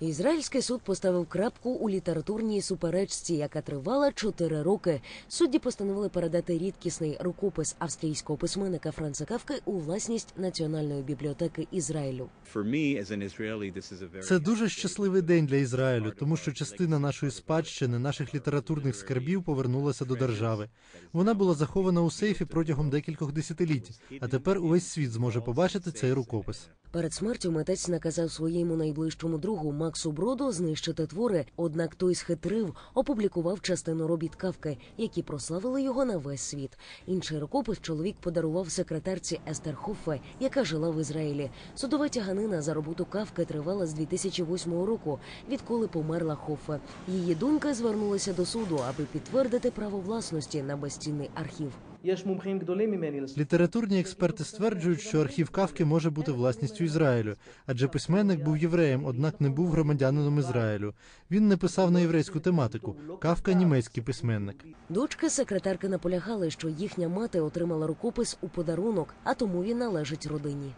Ізраїльський суд поставив крапку у літературній суперечці, яка тривала чотири роки. Судді постановили передати рідкісний рукопис австрійського письменника Франца Кавки у власність Національної бібліотеки Ізраїлю. Це дуже щасливий день для Ізраїлю, тому що частина нашої спадщини, наших літературних скарбів повернулася до держави. Вона була захована у сейфі протягом декількох десятиліть, а тепер увесь світ зможе побачити цей рукопис. Перед смертю митець наказав своєму найближчому другу Максу Броду знищити твори. Однак той схитрив, опублікував частину робіт Кавки, які прославили його на весь світ. Інший рукопис чоловік подарував секретарці Естер Хоффе, яка жила в Ізраїлі. Судова тяганина за роботу Кавки тривала з 2008 року, відколи померла Хоффе. Її донька звернулася до суду, аби підтвердити право власності на безцінний архів. Літературні експерти стверджують, що архів Кавки може бути власністю Ізраїлю, адже письменник був євреєм, однак не був громадянином Ізраїлю. Він не писав на єврейську тематику. Кавка німецький письменник. Дочки секретарки наполягали, що їхня мати отримала рукопис у подарунок, а тому він належить родині.